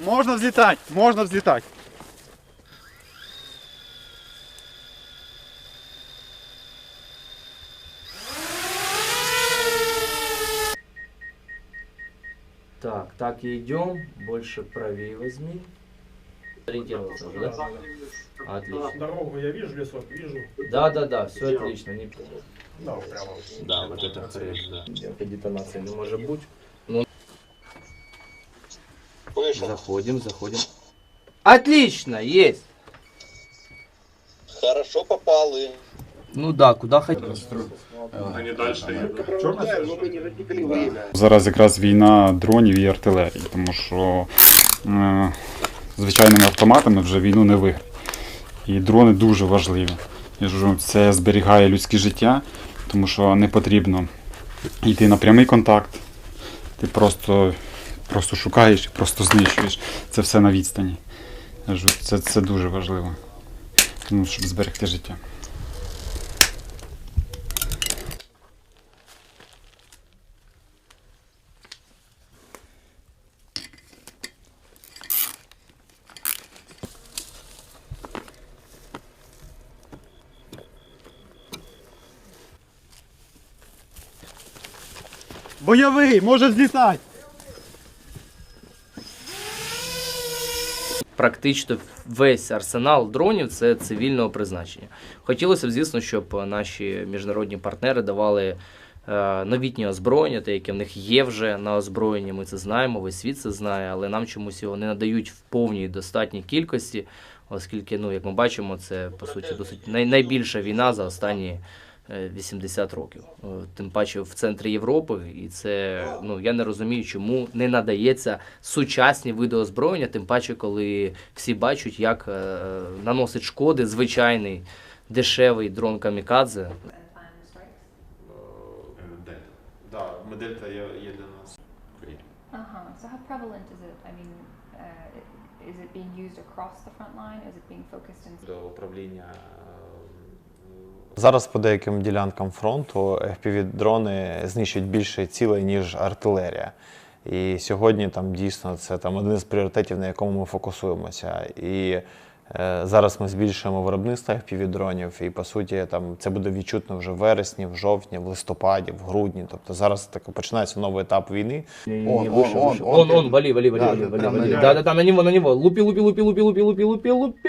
Можна взлітати, можна взлітати. Так, так и идем. Больше правее возьми. Ориентировался уже, да? Отлично. Дорогу я вижу, лесок вижу. Да, да, да, все отлично. Не... Да, прямо. Да, вот это хрень, да. Никакой детонации не может быть. Вышел. Заходим, заходим. Отлично, есть. Хорошо попал и... Ну да, куда хотел. Они дальше едут. Да, мы бы не засекли время. Зараз якраз війна дронів і артилерії, тому що е, звичайними автоматами вже війну не виграти. І дрони дуже важливі. Я ж кажу, це зберігає людське життя, тому що не потрібно йти на прямий контакт. Ти просто, просто шукаєш і просто знищуєш. Це все на відстані. Це, це дуже важливо, ну, щоб зберегти життя. Бойовий, може злітати! Практично весь арсенал дронів це цивільного призначення. Хотілося б, звісно, щоб наші міжнародні партнери давали е, новітнє озброєння, те, яке в них є вже на озброєнні. Ми це знаємо, весь світ це знає, але нам чомусь його не надають в повній достатній кількості, оскільки, ну, як ми бачимо, це по суті досить най- найбільша війна за останні 80 років. Е, Тим паче в центрі Європи, і це ну я не розумію, чому не надається сучасні види озброєння, тим паче, коли всі бачать, як е, наносить шкоди звичайний дешевий дрон камікадзе. Дельта. Да, модель-то є, є для нас. Uh-huh. So how prevalent is it? I mean, uh, is it being used across the front line? Is it being focused in До управління Зараз по деяким ділянкам фронту FPV-дрони знищують більше цілей, ніж артилерія. І сьогодні там дійсно це там один з пріоритетів, на якому ми фокусуємося. І е, зараз ми збільшуємо виробництво FPV-дронів, і по суті там це буде відчутно вже в вересні, в жовтні, в листопаді, в грудні. Тобто зараз так починається новий етап війни. Он, он, он, он, вали, вали, вали, вали, вали, вали. Да, да, да, на него, на него. Лупи, лупи, лупи, лупи, лупи, лупи, лупи, лупи.